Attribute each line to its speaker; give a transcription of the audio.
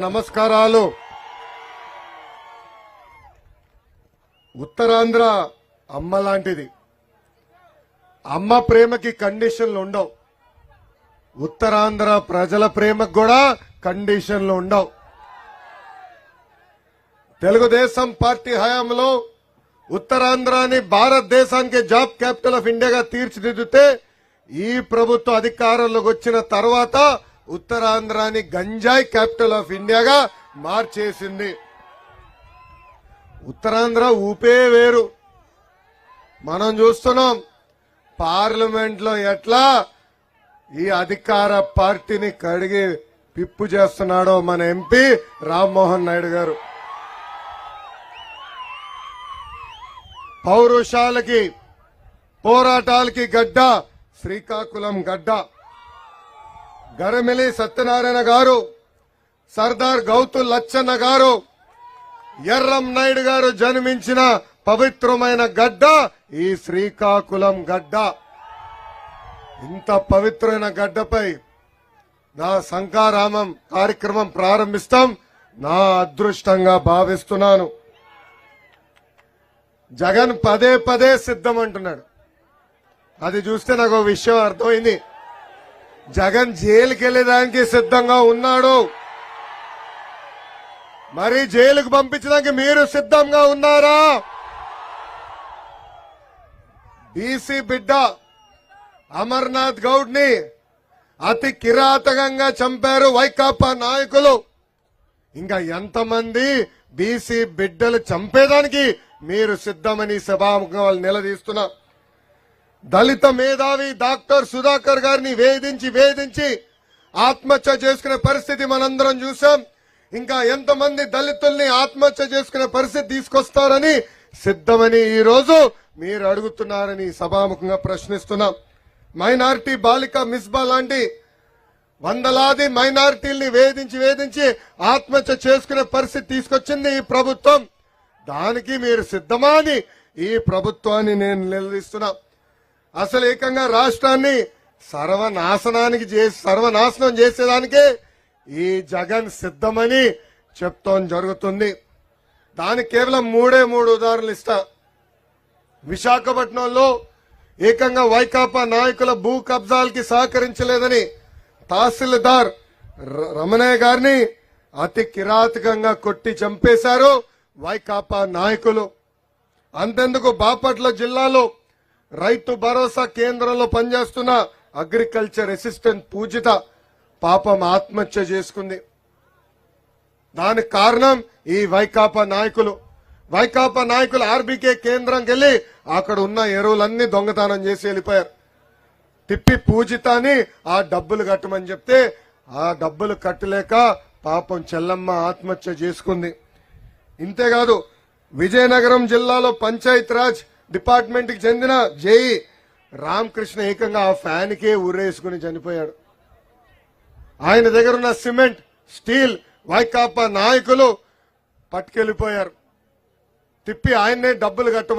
Speaker 1: నమస్కారాలు. ఉత్తరాంధ్ర అమ్మ లాంటిది. అమ్మ ప్రేమకి కండిషన్లు ఉండవు. ఉత్తరాంధ్ర ప్రజల ప్రేమకు కూడా కండిషన్లు ఉండవు. తెలుగుదేశం పార్టీ హయాంలో ఉత్తరాంధ్రాని భారతదేశానికి జాబ్ క్యాపిటల్ ఆఫ్ ఇండియాగా తీర్చిదిద్దితే ఈ ప్రభుత్వ అధికారంలోకి వచ్చిన తర్వాత ఉత్తరాంధ్రాని గంజాయి క్యాపిటల్ ఆఫ్ ఇండియాగా మార్చేసింది. ఉత్తరాంధ్ర ఊపే వేరు. మనం చూస్తున్నాం పార్లమెంట్లో ఎట్లా ఈ అధికార పార్టీని కడిగి పిప్పు చేస్తున్నాడో మన ఎంపీ రామ్మోహన్ నాయుడు గారు. పౌరుషాలకి పోరాటాలకి గడ్డ శ్రీకాకుళం గడ్డ. గరమిలి సత్యనారాయణ గారు సర్దార్ గౌతు లచ్చన్న గారు ఎర్రం నాయుడు గారు జన్మించిన పవిత్రమైన గడ్డ ఈ శ్రీకాకుళం గడ్డ. ఇంత పవిత్రమైన గడ్డపై నా శంకారామం కార్యక్రమం ప్రారంభిస్తాం. నా అదృష్టంగా భావిస్తున్నాను. జగన్ పదే పదే సిద్ధం అంటున్నాడు అది చూస్తే నాకు విషయం అర్థమైంది. జగన్ జైలుకి వెళ్ళేదానికి సిద్ధంగా ఉన్నాడు. మరి జైలుకు పంపించడానికి మీరు సిద్ధంగా ఉన్నారా? బీసీ బిడ్డ అమర్నాథ్ గౌడ్ని అతి కిరాతకంగా చంపారు వైకాపా నాయకులు. ఇంకా ఎంతమంది బీసీ బిడ్డలు చంపేదానికి మీరు సిద్ధమని సభాముఖంగా వాళ్ళు నిలదీస్తున్నా దళిత మేధావి డాక్టర్ సుధాకర్ గారిని వేధించి వేధించి ఆత్మహత్య చేసుకునే పరిస్థితి మనందరం చూసాం ఇంకా ఎంతమంది దళితుల్ని ఆత్మహత్య చేసుకునే పరిస్థితి తీసుకొస్తారని సిద్ధమని ఈ రోజు మీరు అడుగుతున్నారని సభాముఖంగా ప్రశ్నిస్తున్నాం. మైనారిటీ బాలిక మిస్బా లాంటి వందలాది మైనారిటీల్ని వేధించి వేధించి ఆత్మహత్య చేసుకునే పరిస్థితి తీసుకొచ్చింది ఈ ప్రభుత్వం. దానికి మీరు సిద్ధమా అని ఈ ప్రభుత్వాన్ని నేను నిలదీస్తున్నా. అసలు ఏకంగా రాష్ట్రాన్ని సర్వనాశనానికి చేసి సర్వనాశనం చేసేదానికే ఈ జగన్ సిద్ధమని చెప్తాం జరుగుతుంది. దానికి కేవలం మూడే మూడు ఉదాహరణలు ఇస్తా. విశాఖపట్నంలో ఏకంగా వైకాపా నాయకుల భూ కబ్జాలకి సహకరించలేదని తహసీల్దార్ ర- రమణయ్య గారిని అతి కిరాతకంగా కొట్టి చంపేశారు వైకాపా నాయకులు. అంతెందుకు బాపట్ల జిల్లాలో రైతు భరోసా కేంద్రంలో పనిచేస్తున్న అగ్రికల్చర్ అసిస్టెంట్ పూజిత పాపం ఆత్మహత్య చేసుకుంది. దానికి కారణం ఈ వైకాపా నాయకులు. వైకాపా నాయకులు ఆర్బీకే కేంద్రంకి వెళ్ళి అక్కడ ఉన్న ఎరువులన్నీ దొంగతనం చేసి వెళ్ళిపోయారు. తిప్పి పూజితాని ఆ డబ్బులు కట్టమని చెప్తే ఆ డబ్బులు కట్టలేక పాపం చెల్లమ్మ ఆత్మహత్య చేసుకుంది. ఇంతేకాదు విజయనగరం జిల్లాలో పంచాయత్ రాజ్ డిపార్ట్మెంట్కి చెందిన జేఈ రామకృష్ణ ఏకంగా ఆ ఫ్యాన్ కే ఉరేసుకుని చనిపోయాడు. ఆయన దగ్గర ఉన్న సిమెంట్ స్టీల్ వైకాపా నాయకులు పట్టుకెళ్ళిపోయారు తిప్పి ఆయన్నే డబ్బులు కట్టమని